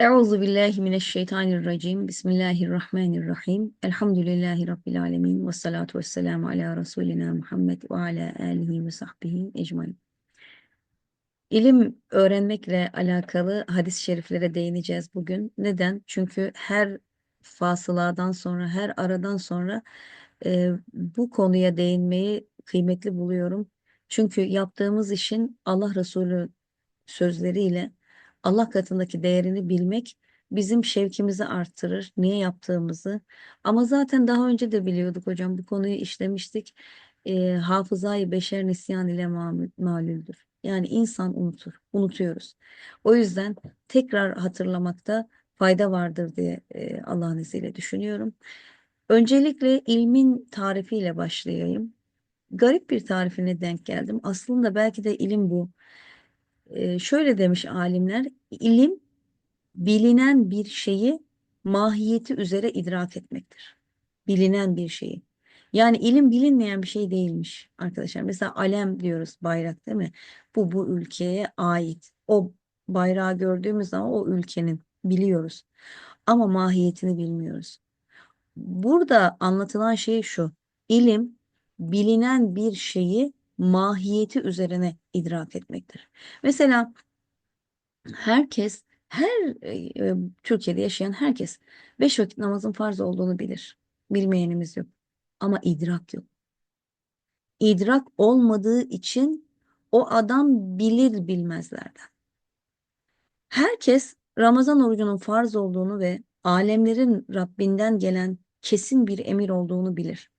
Euzu billahi mineşşeytanirracim. Bismillahirrahmanirrahim. Elhamdülillahi rabbil alamin ve salatu vesselamu ala resulina Muhammed ve ala alihi ve sahbihi ecmaîn. İlim öğrenmekle alakalı hadis-i şeriflere değineceğiz bugün. Neden? Çünkü her fasıladan sonra, her aradan sonra e, bu konuya değinmeyi kıymetli buluyorum. Çünkü yaptığımız işin Allah Resulü sözleriyle Allah katındaki değerini bilmek bizim şevkimizi arttırır. Niye yaptığımızı. Ama zaten daha önce de biliyorduk hocam. Bu konuyu işlemiştik. E, hafızayı beşer nisyan ile malüldür. Yani insan unutur. Unutuyoruz. O yüzden tekrar hatırlamakta fayda vardır diye e, Allah'ın izniyle düşünüyorum. Öncelikle ilmin tarifiyle başlayayım. Garip bir tarifine denk geldim. Aslında belki de ilim bu. Ee, şöyle demiş alimler, ilim bilinen bir şeyi mahiyeti üzere idrak etmektir. Bilinen bir şeyi. Yani ilim bilinmeyen bir şey değilmiş arkadaşlar. Mesela alem diyoruz bayrak değil mi? Bu bu ülkeye ait. O bayrağı gördüğümüz zaman o ülkenin biliyoruz. Ama mahiyetini bilmiyoruz. Burada anlatılan şey şu. İlim bilinen bir şeyi mahiyeti üzerine idrak etmektir. Mesela herkes her e, Türkiye'de yaşayan herkes beş vakit namazın farz olduğunu bilir. Bilmeyenimiz yok. Ama idrak yok. İdrak olmadığı için o adam bilir bilmezlerden. Herkes Ramazan orucunun farz olduğunu ve alemlerin Rabbinden gelen kesin bir emir olduğunu bilir.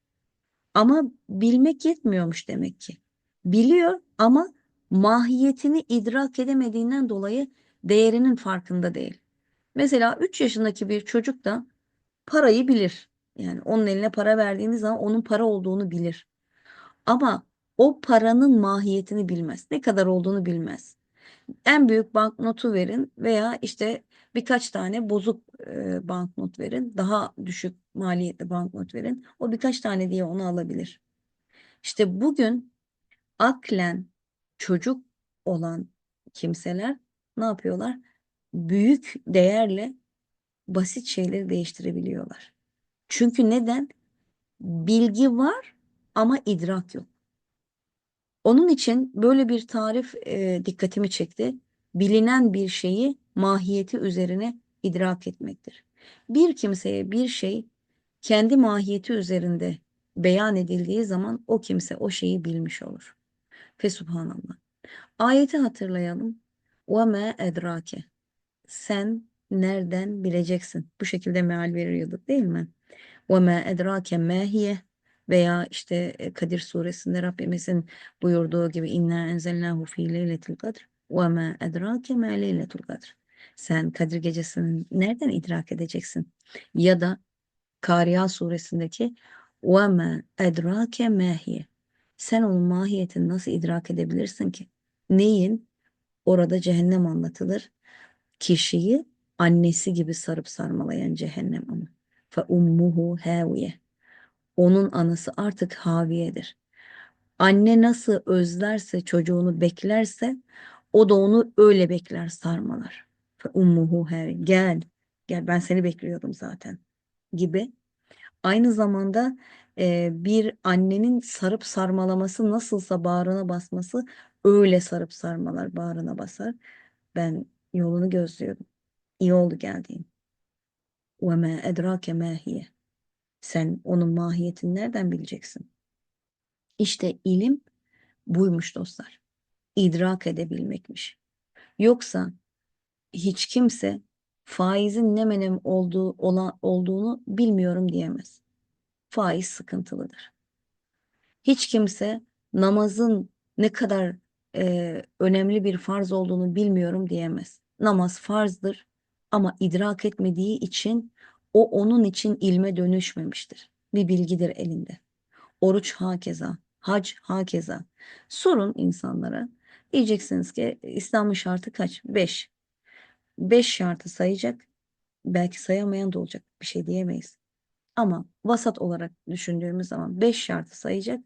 Ama bilmek yetmiyormuş demek ki. Biliyor ama mahiyetini idrak edemediğinden dolayı değerinin farkında değil. Mesela 3 yaşındaki bir çocuk da parayı bilir. Yani onun eline para verdiğiniz zaman onun para olduğunu bilir. Ama o paranın mahiyetini bilmez. Ne kadar olduğunu bilmez. En büyük banknotu verin veya işte birkaç tane bozuk e, banknot verin. Daha düşük maliyetli banknot verin. O birkaç tane diye onu alabilir. İşte bugün aklen çocuk olan kimseler ne yapıyorlar? Büyük değerle basit şeyleri değiştirebiliyorlar. Çünkü neden? Bilgi var ama idrak yok. Onun için böyle bir tarif e, dikkatimi çekti. Bilinen bir şeyi mahiyeti üzerine idrak etmektir. Bir kimseye bir şey kendi mahiyeti üzerinde beyan edildiği zaman o kimse o şeyi bilmiş olur. Fesubhanallah. Ayeti hatırlayalım. Ve me edrake. Sen nereden bileceksin? Bu şekilde meal veriyorduk değil mi? Ve me edrake mehiye veya işte e, Kadir suresinde Rabbimizin buyurduğu gibi inna enzelnahu fi leyletil kadr ve ma edrake ma leyletul kadr. Sen Kadir gecesini nereden idrak edeceksin? Ya da Kariya suresindeki ve ma edrake ma hiye sen onun mahiyetini nasıl idrak edebilirsin ki? Neyin? Orada cehennem anlatılır. Kişiyi annesi gibi sarıp sarmalayan cehennem ama. Fe ummuhu haviye. Onun anası artık haviyedir. Anne nasıl özlerse çocuğunu beklerse o da onu öyle bekler sarmalar. Fe ummuhu haviye. Gel, gel ben seni bekliyordum zaten gibi. Aynı zamanda e, bir annenin sarıp sarmalaması nasılsa bağrına basması öyle sarıp sarmalar bağrına basar. Ben yolunu gözlüyordum. İyi oldu geldiğin. Ve me edrake mahiye. Sen onun mahiyetini nereden bileceksin? İşte ilim buymuş dostlar. İdrak edebilmekmiş. Yoksa hiç kimse faizin ne menem olduğu, olan, olduğunu bilmiyorum diyemez. Faiz sıkıntılıdır. Hiç kimse namazın ne kadar e, önemli bir farz olduğunu bilmiyorum diyemez. Namaz farzdır ama idrak etmediği için o onun için ilme dönüşmemiştir. Bir bilgidir elinde. Oruç hakeza, hac hakeza. Sorun insanlara. Diyeceksiniz ki İslam'ın şartı kaç? Beş. Beş şartı sayacak. Belki sayamayan da olacak. Bir şey diyemeyiz. Ama vasat olarak düşündüğümüz zaman beş şartı sayacak.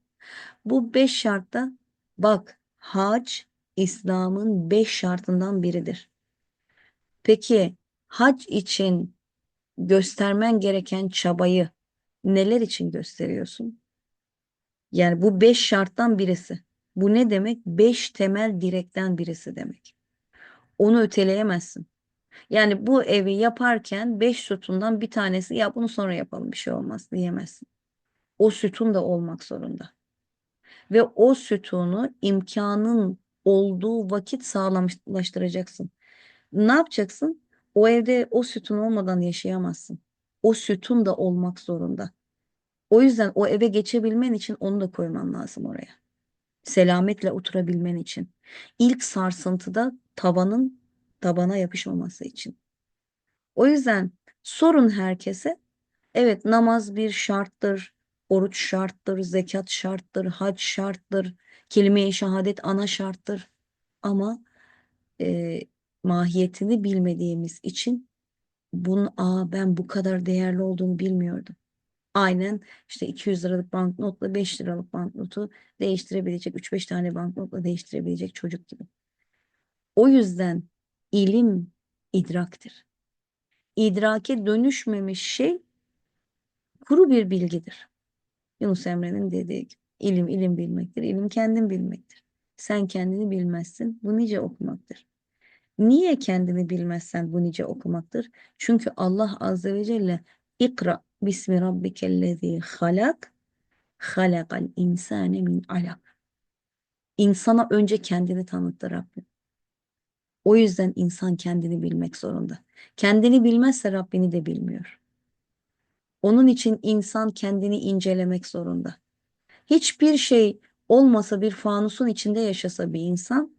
Bu beş şartta bak hac İslam'ın beş şartından biridir. Peki hac için göstermen gereken çabayı neler için gösteriyorsun? Yani bu beş şarttan birisi. Bu ne demek? Beş temel direkten birisi demek. Onu öteleyemezsin. Yani bu evi yaparken beş sütundan bir tanesi ya bunu sonra yapalım bir şey olmaz diyemezsin. O sütun da olmak zorunda. Ve o sütunu imkanın olduğu vakit sağlamlaştıracaksın. Ne yapacaksın? O evde o sütun olmadan yaşayamazsın. O sütun da olmak zorunda. O yüzden o eve geçebilmen için onu da koyman lazım oraya. Selametle oturabilmen için. İlk sarsıntıda tavanın tabana yapışmaması için. O yüzden sorun herkese evet namaz bir şarttır, oruç şarttır, zekat şarttır, hac şarttır, kelime-i şehadet ana şarttır. Ama e, mahiyetini bilmediğimiz için bunun aa ben bu kadar değerli olduğunu bilmiyordum. Aynen işte 200 liralık banknotla 5 liralık banknotu değiştirebilecek, 3-5 tane banknotla değiştirebilecek çocuk gibi. O yüzden ilim idraktir. İdrake dönüşmemiş şey kuru bir bilgidir. Yunus Emre'nin dediği gibi ilim ilim bilmektir, ilim kendin bilmektir. Sen kendini bilmezsin, bu nice okumaktır. Niye kendini bilmezsen bu nice okumaktır? Çünkü Allah Azze ve Celle İkra bismi rabbikellezi halak halakal insane min alak. İnsana önce kendini tanıttı Rabbim. O yüzden insan kendini bilmek zorunda. Kendini bilmezse Rabbini de bilmiyor. Onun için insan kendini incelemek zorunda. Hiçbir şey olmasa bir fanusun içinde yaşasa bir insan,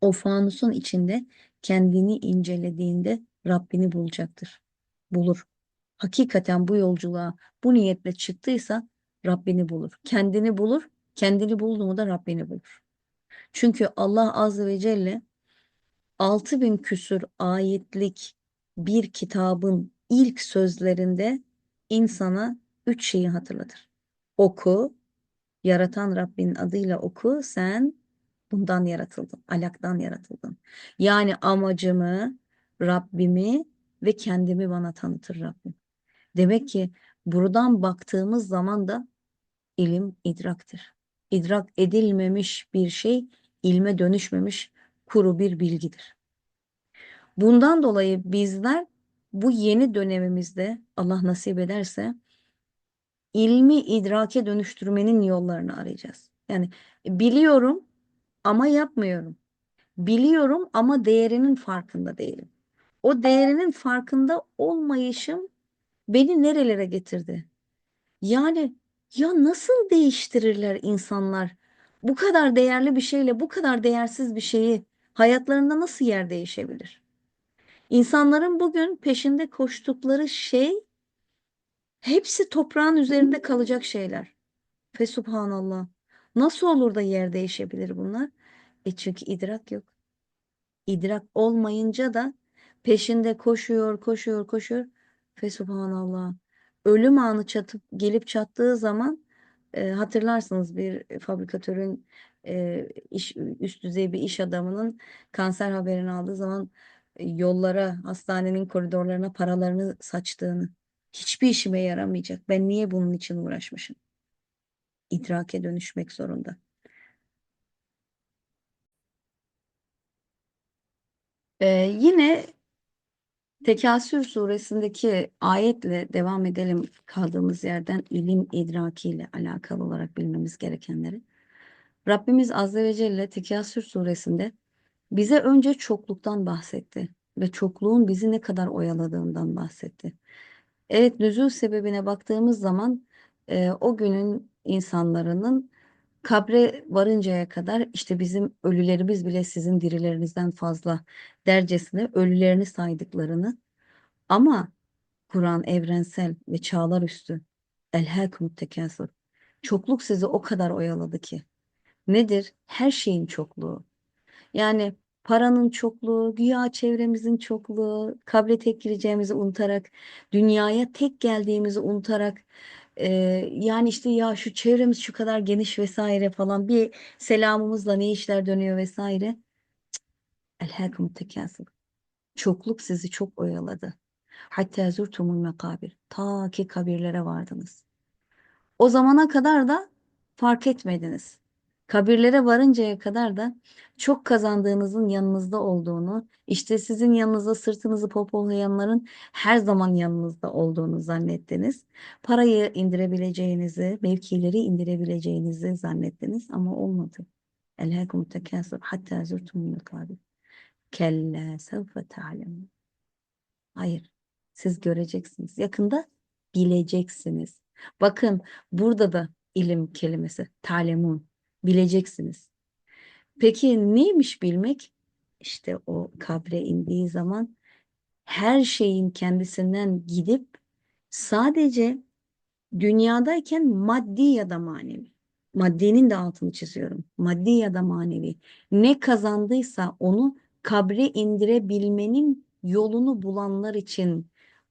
o fanusun içinde kendini incelediğinde Rabbini bulacaktır. Bulur. Hakikaten bu yolculuğa bu niyetle çıktıysa Rabbini bulur. Kendini bulur. Kendini buldu mu da Rabbini bulur. Çünkü Allah Azze ve Celle 6000 küsür ayetlik bir kitabın ilk sözlerinde insana üç şeyi hatırlatır. Oku, yaratan Rabbin adıyla oku, sen bundan yaratıldın, alaktan yaratıldın. Yani amacımı, Rabbimi ve kendimi bana tanıtır Rabbim. Demek ki buradan baktığımız zaman da ilim idraktır. İdrak edilmemiş bir şey ilme dönüşmemiş kuru bir bilgidir. Bundan dolayı bizler bu yeni dönemimizde Allah nasip ederse ilmi idrake dönüştürmenin yollarını arayacağız. Yani biliyorum ama yapmıyorum. Biliyorum ama değerinin farkında değilim. O değerinin farkında olmayışım beni nerelere getirdi? Yani ya nasıl değiştirirler insanlar bu kadar değerli bir şeyle bu kadar değersiz bir şeyi hayatlarında nasıl yer değişebilir? İnsanların bugün peşinde koştukları şey hepsi toprağın üzerinde kalacak şeyler. Fesubhanallah. Nasıl olur da yer değişebilir bunlar? E çünkü idrak yok. İdrak olmayınca da peşinde koşuyor, koşuyor, koşuyor. Fesubhanallah. Ölüm anı çatıp gelip çattığı zaman e, hatırlarsınız bir fabrikatörün e, iş, üst düzey bir iş adamının kanser haberini aldığı zaman e, yollara, hastanenin koridorlarına paralarını saçtığını. Hiçbir işime yaramayacak. Ben niye bunun için uğraşmışım? İdrake dönüşmek zorunda. Ee, yine Tekasür suresindeki ayetle devam edelim kaldığımız yerden ilim idrakiyle alakalı olarak bilmemiz gerekenleri. Rabbimiz Azze ve Celle Tekasür suresinde bize önce çokluktan bahsetti ve çokluğun bizi ne kadar oyaladığından bahsetti. Evet nüzul sebebine baktığımız zaman e, o günün insanların kabre varıncaya kadar işte bizim ölülerimiz bile sizin dirilerinizden fazla dercesine ölülerini saydıklarını ama Kur'an evrensel ve çağlar üstü elhâkumut tekâsur çokluk sizi o kadar oyaladı ki nedir? Her şeyin çokluğu. Yani paranın çokluğu, güya çevremizin çokluğu, kabre tek gireceğimizi unutarak, dünyaya tek geldiğimizi unutarak, e, yani işte ya şu çevremiz şu kadar geniş vesaire falan bir selamımızla ne işler dönüyor vesaire. Elhâkumut tekâsur. Çokluk sizi çok oyaladı. Hatta zurtumul mekabir. Ta ki kabirlere vardınız. O zamana kadar da fark etmediniz. Kabirlere varıncaya kadar da çok kazandığınızın yanınızda olduğunu, işte sizin yanınızda sırtınızı popolayanların her zaman yanınızda olduğunu zannettiniz. Parayı indirebileceğinizi, mevkileri indirebileceğinizi zannettiniz ama olmadı. Elhâkum tekâsur hattâ zurtumul mekâbir. Kella sevfe ta'lemun. Hayır, siz göreceksiniz. Yakında bileceksiniz. Bakın burada da ilim kelimesi, talemun, bileceksiniz. Peki neymiş bilmek? İşte o kabre indiği zaman her şeyin kendisinden gidip sadece dünyadayken maddi ya da manevi. Maddinin de altını çiziyorum. Maddi ya da manevi. Ne kazandıysa onu kabre indirebilmenin yolunu bulanlar için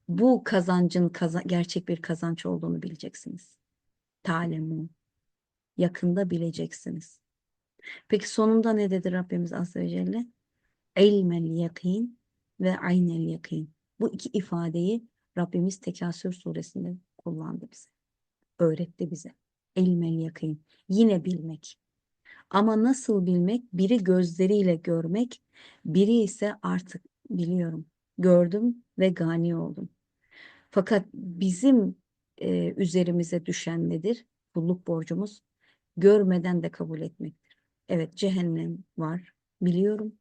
bu kazancın kaza gerçek bir kazanç olduğunu bileceksiniz. Talemu. Yakında bileceksiniz. Peki sonunda ne dedi Rabbimiz Azze ve Celle? İlmel yakin ve aynel yakin. Bu iki ifadeyi Rabbimiz Tekasür suresinde kullandı bize. Öğretti bize. İlmel yakin. Yine bilmek. Ama nasıl bilmek? Biri gözleriyle görmek, biri ise artık biliyorum. Gördüm ve gani oldum. Fakat bizim e, üzerimize düşen nedir? Kulluk borcumuz görmeden de kabul etmektir. Evet cehennem var biliyorum.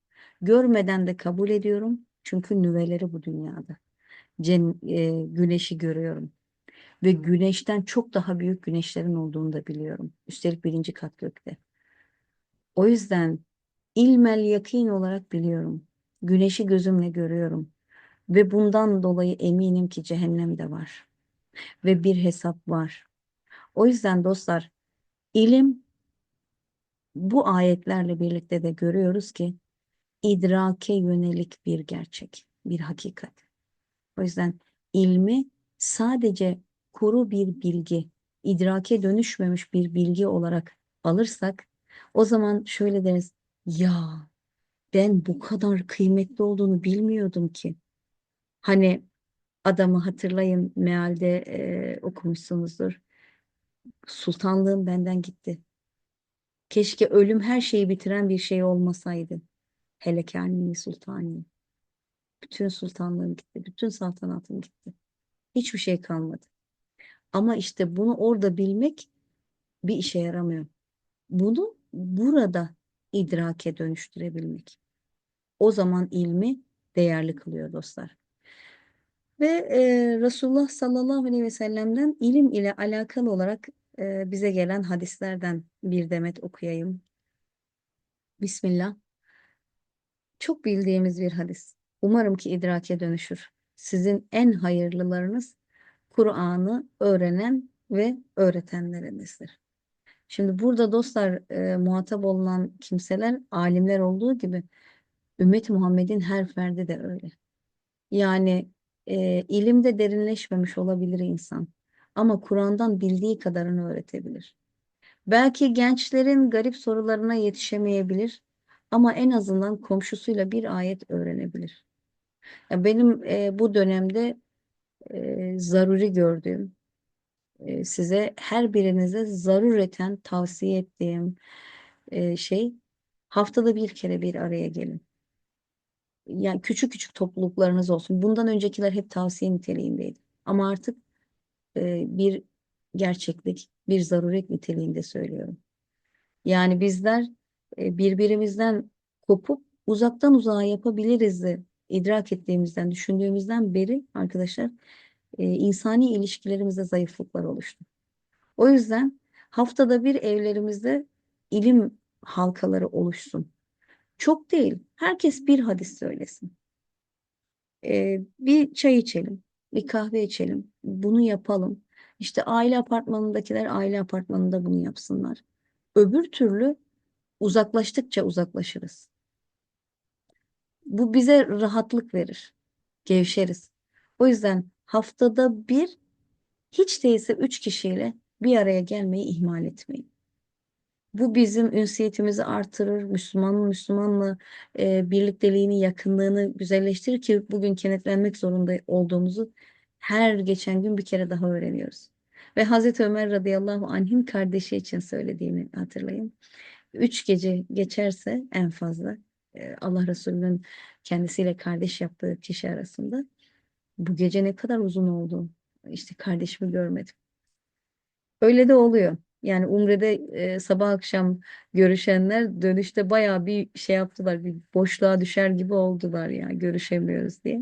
Görmeden de kabul ediyorum. Çünkü nüveleri bu dünyada. Cen, e, güneşi görüyorum. Ve güneşten çok daha büyük güneşlerin olduğunu da biliyorum. Üstelik birinci kat gökte. O yüzden ilmel yakin olarak biliyorum. Güneşi gözümle görüyorum. Ve bundan dolayı eminim ki cehennem de var. Ve bir hesap var. O yüzden dostlar ilim bu ayetlerle birlikte de görüyoruz ki idrake yönelik bir gerçek, bir hakikat. O yüzden ilmi sadece kuru bir bilgi, idrake dönüşmemiş bir bilgi olarak alırsak o zaman şöyle deriz ya ben bu kadar kıymetli olduğunu bilmiyordum ki. Hani adamı hatırlayın mealde e, okumuşsunuzdur. Sultanlığım benden gitti. Keşke ölüm her şeyi bitiren bir şey olmasaydı. Hele kendini sultani. Bütün sultanlığım gitti. Bütün saltanatım gitti. Hiçbir şey kalmadı. Ama işte bunu orada bilmek bir işe yaramıyor. Bunu burada idrake dönüştürebilmek. O zaman ilmi değerli kılıyor dostlar. Ve e, Resulullah sallallahu aleyhi ve sellem'den ilim ile alakalı olarak e, bize gelen hadislerden bir demet okuyayım. Bismillah. Çok bildiğimiz bir hadis. Umarım ki idrake dönüşür. Sizin en hayırlılarınız Kur'an'ı öğrenen ve öğretenlerinizdir. Şimdi burada dostlar e, muhatap olunan kimseler alimler olduğu gibi ümmet Muhammed'in her ferdi de öyle. Yani e, ilimde derinleşmemiş olabilir insan ama Kur'an'dan bildiği kadarını öğretebilir. Belki gençlerin garip sorularına yetişemeyebilir ama en azından komşusuyla bir ayet öğrenebilir. Yani benim e, bu dönemde e, zaruri gördüğüm, e, size her birinize zarureten tavsiye ettiğim e, şey haftada bir kere bir araya gelin. Yani küçük küçük topluluklarınız olsun. Bundan öncekiler hep tavsiye niteliğindeydi. Ama artık e, bir gerçeklik, bir zaruret niteliğinde söylüyorum. Yani bizler e, birbirimizden kopup uzaktan uzağa yapabiliriz de idrak ettiğimizden, düşündüğümüzden beri arkadaşlar e, insani ilişkilerimizde zayıflıklar oluştu. O yüzden haftada bir evlerimizde ilim halkaları oluşsun. Çok değil, herkes bir hadis söylesin. E, bir çay içelim, bir kahve içelim, bunu yapalım. İşte aile apartmanındakiler aile apartmanında bunu yapsınlar. Öbür türlü uzaklaştıkça uzaklaşırız. Bu bize rahatlık verir. Gevşeriz. O yüzden haftada bir hiç değilse üç kişiyle bir araya gelmeyi ihmal etmeyin. Bu bizim ünsiyetimizi artırır, Müslümanın Müslümanla e, birlikteliğini, yakınlığını güzelleştirir ki bugün kenetlenmek zorunda olduğumuzu her geçen gün bir kere daha öğreniyoruz. Ve Hazreti Ömer radıyallahu anh'in kardeşi için söylediğini hatırlayın. Üç gece geçerse en fazla e, Allah Resulü'nün kendisiyle kardeş yaptığı kişi arasında bu gece ne kadar uzun oldu. İşte kardeşimi görmedim. Öyle de oluyor. Yani Umre'de e, sabah akşam görüşenler dönüşte bayağı bir şey yaptılar. Bir boşluğa düşer gibi oldular ya görüşemiyoruz diye.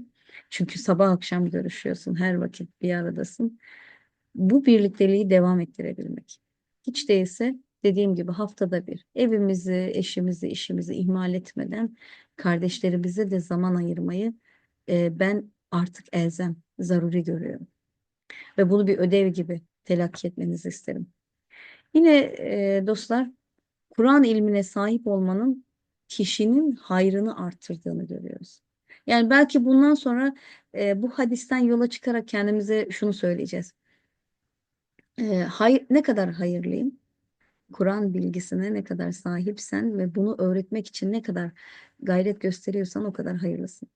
Çünkü sabah akşam görüşüyorsun. Her vakit bir aradasın. Bu birlikteliği devam ettirebilmek. Hiç değilse dediğim gibi haftada bir evimizi, eşimizi, işimizi ihmal etmeden kardeşlerimize de zaman ayırmayı e, ben artık elzem, zaruri görüyorum. Ve bunu bir ödev gibi telakki etmenizi isterim. Yine e, dostlar Kur'an ilmine sahip olmanın kişinin hayrını arttırdığını görüyoruz. Yani belki bundan sonra e, bu hadisten yola çıkarak kendimize şunu söyleyeceğiz. E, hayır, ne kadar hayırlıyım? Kur'an bilgisine ne kadar sahipsen ve bunu öğretmek için ne kadar gayret gösteriyorsan o kadar hayırlısın.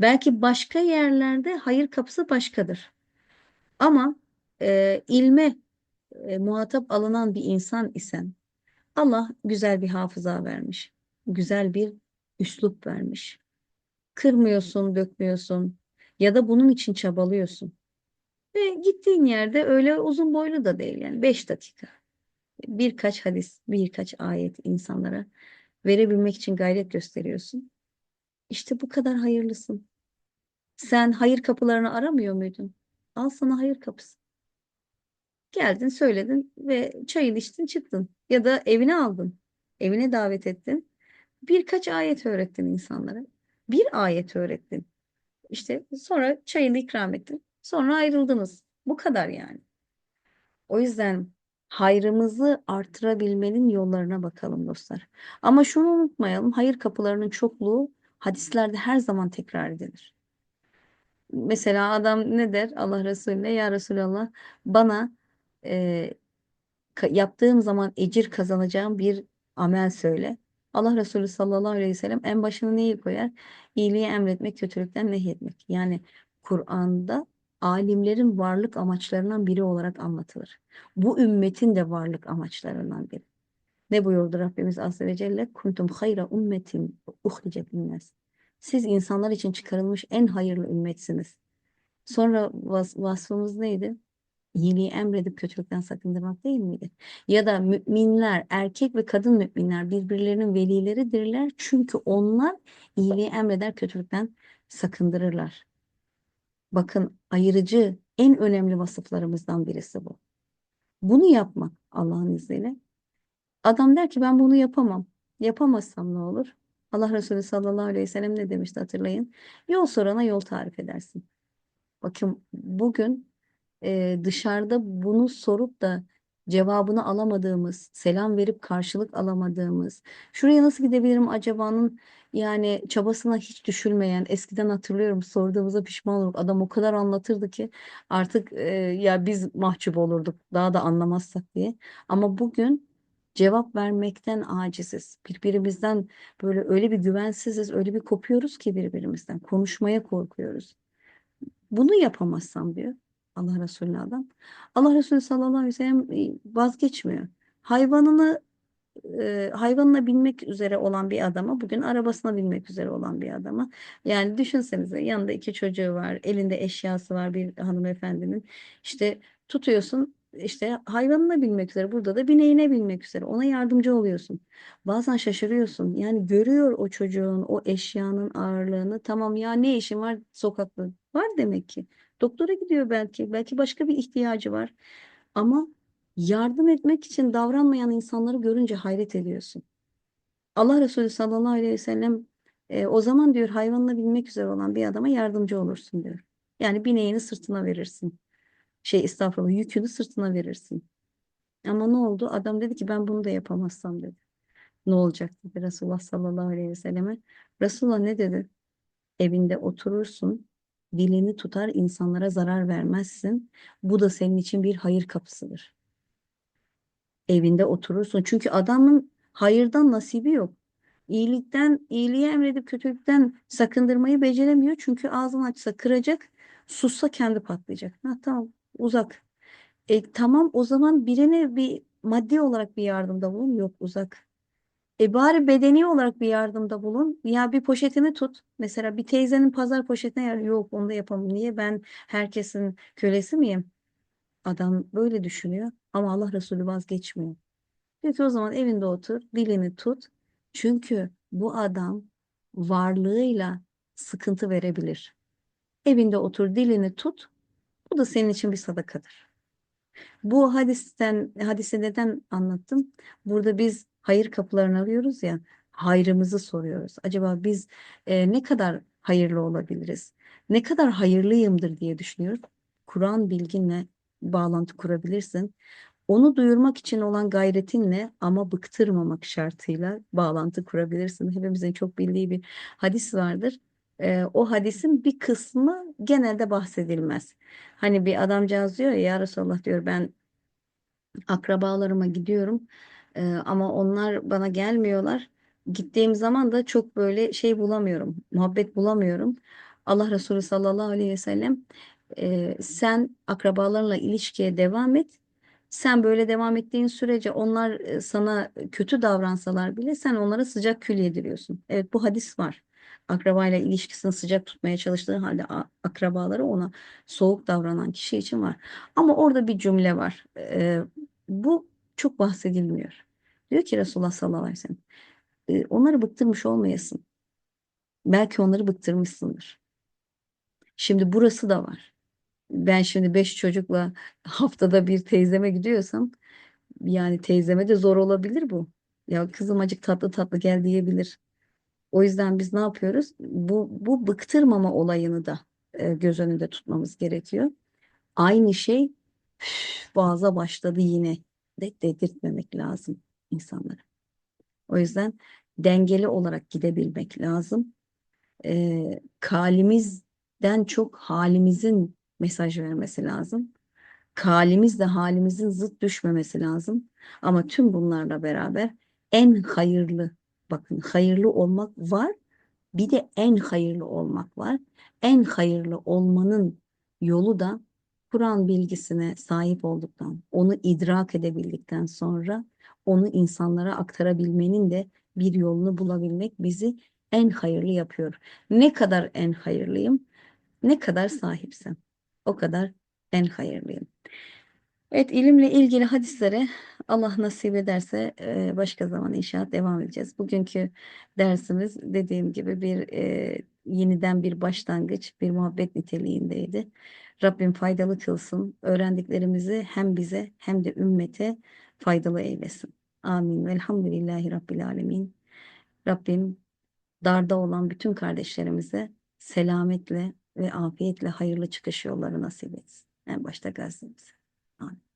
Belki başka yerlerde hayır kapısı başkadır. Ama e, ilme e, muhatap alınan bir insan isen Allah güzel bir hafıza vermiş. Güzel bir üslup vermiş. Kırmıyorsun, dökmüyorsun ya da bunun için çabalıyorsun. Ve gittiğin yerde öyle uzun boylu da değil yani beş dakika. Birkaç hadis, birkaç ayet insanlara verebilmek için gayret gösteriyorsun. İşte bu kadar hayırlısın. Sen hayır kapılarını aramıyor muydun? Al sana hayır kapısı. Geldin, söyledin ve çayını içtin, çıktın. Ya da evine aldın. Evine davet ettin. Birkaç ayet öğrettin insanlara. Bir ayet öğrettin. İşte sonra çayını ikram ettin. Sonra ayrıldınız. Bu kadar yani. O yüzden hayrımızı artırabilmenin yollarına bakalım dostlar. Ama şunu unutmayalım. Hayır kapılarının çokluğu hadislerde her zaman tekrar edilir. Mesela adam ne der Allah Resulüne? Ya Resulallah bana e, yaptığım zaman ecir kazanacağım bir amel söyle. Allah Resulü sallallahu aleyhi ve sellem en başına neyi koyar? İyiliği emretmek, kötülükten nehyetmek. Yani Kur'an'da alimlerin varlık amaçlarından biri olarak anlatılır. Bu ümmetin de varlık amaçlarından biri. Ne buyurdu Rabbimiz Azze ve Celle? Kuntum hayra ummetin uhricet linnas. Siz insanlar için çıkarılmış en hayırlı ümmetsiniz. Sonra vas vasfımız neydi? İyiliği emredip kötülükten sakındırmak değil miydi? Ya da müminler, erkek ve kadın müminler birbirlerinin velileridirler. Çünkü onlar iyiliği emreder, kötülükten sakındırırlar. Bakın ayırıcı en önemli vasıflarımızdan birisi bu. Bunu yapmak Allah'ın izniyle. Adam der ki ben bunu yapamam. Yapamazsam ne olur? Allah Resulü sallallahu aleyhi ve sellem ne demişti hatırlayın. Yol sorana yol tarif edersin. Bakın bugün e, dışarıda bunu sorup da cevabını alamadığımız, selam verip karşılık alamadığımız, şuraya nasıl gidebilirim acabanın yani çabasına hiç düşülmeyen, eskiden hatırlıyorum sorduğumuza pişman olduk. Adam o kadar anlatırdı ki artık e, ya biz mahcup olurduk daha da anlamazsak diye. Ama bugün cevap vermekten aciziz. Birbirimizden böyle öyle bir güvensiziz, öyle bir kopuyoruz ki birbirimizden. Konuşmaya korkuyoruz. Bunu yapamazsam diyor. Allah Resulü'ne adam. Allah Resulü sallallahu aleyhi ve sellem e, vazgeçmiyor. Hayvanını e, hayvanına binmek üzere olan bir adama bugün arabasına binmek üzere olan bir adama yani düşünsenize yanında iki çocuğu var elinde eşyası var bir hanımefendinin işte tutuyorsun işte hayvanına binmek üzere burada da bineğine binmek üzere ona yardımcı oluyorsun. Bazen şaşırıyorsun yani görüyor o çocuğun o eşyanın ağırlığını tamam ya ne işin var sokakta var demek ki. Doktora gidiyor belki. Belki başka bir ihtiyacı var. Ama yardım etmek için davranmayan insanları görünce hayret ediyorsun. Allah Resulü sallallahu aleyhi ve sellem e, o zaman diyor hayvanla binmek üzere olan bir adama yardımcı olursun diyor. Yani bineğini sırtına verirsin. Şey estağfurullah yükünü sırtına verirsin. Ama ne oldu? Adam dedi ki ben bunu da yapamazsam dedi. Ne olacak dedi Resulullah sallallahu aleyhi ve selleme. Resulullah ne dedi? Evinde oturursun, dilini tutar, insanlara zarar vermezsin. Bu da senin için bir hayır kapısıdır. evinde oturursun. Çünkü adamın hayırdan nasibi yok. İyilikten, iyiliği emredip kötülükten sakındırmayı beceremiyor. Çünkü ağzını açsa kıracak, sussa kendi patlayacak. Ha, tamam uzak. E, tamam o zaman birine bir maddi olarak bir yardımda bulun. Yok uzak. E bari bedeni olarak bir yardımda bulun. Ya bir poşetini tut. Mesela bir teyzenin pazar poşetine yer yok onu da yapamam. Niye ben herkesin kölesi miyim? Adam böyle düşünüyor ama Allah Resulü vazgeçmiyor. Diyor ki o zaman evinde otur, dilini tut. Çünkü bu adam varlığıyla sıkıntı verebilir. Evinde otur, dilini tut. Bu da senin için bir sadakadır. Bu hadisten, hadise neden anlattım? Burada biz hayır kapılarını arıyoruz ya, hayrımızı soruyoruz. Acaba biz e, ne kadar hayırlı olabiliriz? Ne kadar hayırlıyımdır diye düşünüyoruz. Kur'an bilginle bağlantı kurabilirsin. Onu duyurmak için olan gayretinle ama bıktırmamak şartıyla bağlantı kurabilirsin. Hepimizin çok bildiği bir hadis vardır. Ee, o hadisin bir kısmı genelde bahsedilmez. Hani bir adamcağız diyor ya, ya Resulallah diyor ben akrabalarıma gidiyorum Ee, ama onlar bana gelmiyorlar. Gittiğim zaman da çok böyle şey bulamıyorum, muhabbet bulamıyorum. Allah Resulü sallallahu aleyhi ve sellem e, sen akrabalarla ilişkiye devam et. Sen böyle devam ettiğin sürece onlar e, sana kötü davransalar bile sen onlara sıcak kül yediriyorsun. Evet bu hadis var. Akrabayla ilişkisini sıcak tutmaya çalıştığı halde akrabaları ona soğuk davranan kişi için var. Ama orada bir cümle var. E, bu çok bahsedilmiyor. Diyor ki Resulullah sallallahu aleyhi ve sellem e, onları bıktırmış olmayasın. Belki onları bıktırmışsındır. Şimdi burası da var. Ben şimdi beş çocukla haftada bir teyzeme gidiyorsam yani teyzeme de zor olabilir bu. Ya kızım acık tatlı tatlı gel diyebilir. O yüzden biz ne yapıyoruz? Bu, bu bıktırmama olayını da e, göz önünde tutmamız gerekiyor. Aynı şey üf, boğaza başladı yine dedirtmemek lazım insanlara. O yüzden dengeli olarak gidebilmek lazım. E, kalimizden çok halimizin mesaj vermesi lazım. Kalimizle halimizin zıt düşmemesi lazım. Ama tüm bunlarla beraber en hayırlı, bakın hayırlı olmak var, bir de en hayırlı olmak var. En hayırlı olmanın yolu da Kur'an bilgisine sahip olduktan, onu idrak edebildikten sonra onu insanlara aktarabilmenin de bir yolunu bulabilmek bizi en hayırlı yapıyor. Ne kadar en hayırlıyım, ne kadar sahipsem, o kadar en hayırlıyım. Evet, ilimle ilgili hadislere Allah nasip ederse e, başka zaman inşallah devam edeceğiz. Bugünkü dersimiz dediğim gibi bir e, yeniden bir başlangıç, bir muhabbet niteliğindeydi. Rabbim faydalı kılsın. Öğrendiklerimizi hem bize hem de ümmete faydalı eylesin. Amin. Velhamdülillahi Rabbil Alemin. Rabbim darda olan bütün kardeşlerimize selametle ve afiyetle hayırlı çıkış yolları nasip etsin. En başta Gazze'mize. Amin.